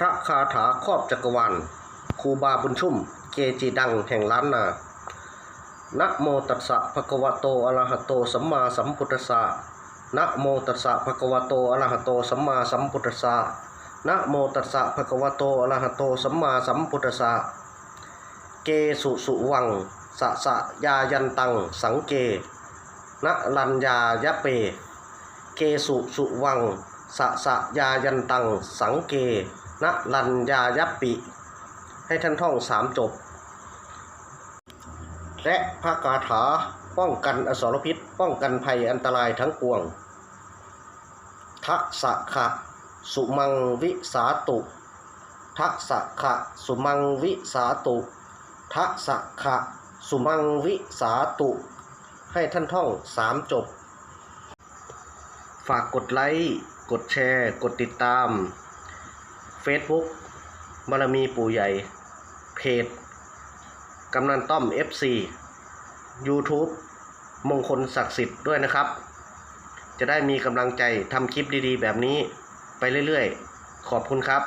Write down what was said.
พระคาถาครอบจักรวาลครูบาบุญชุ่ม เกจิดังแห่งล้านนานะโมตัสสะภะคะวะโตอะระหะโตสัมมาสัมพุทธัสสะนะโมตัสสะภะคะวะโตอะระหะโตสัมมาสัมพุทธัสสะนะโมตัสสะภะคะวะโตอะระหะโตสัมมาสัมพุทธัสสะเกสุสุวังสะสะยายันตัง สังเกนะลัญญายะเป เกสุสุวังสะสะยายันตัง สังเก นะลัญญายะปิ ให้ท่านท่องสามจบ และพระคาถาป้องกันอสรพิษ ป้องกันภัยอันตรายทั้งปวงทัสะขะสุมังวิสาตุทัสะขะสุมังวิสาตุทัสะขะสุมังวิสาตุ ให้ท่านท่องสามจบ ฝากกดไลค์ กดแชร์ กดติดตาม Facebook บารมีปู่ใหญ่ เพจกำนันต้อม FC YouTube มงคลศักดิ์สิทธิ์ด้วยนะครับ จะได้มีกำลังใจทำคลิปดีๆ แบบนี้ไปเรื่อยๆ ขอบคุณครับ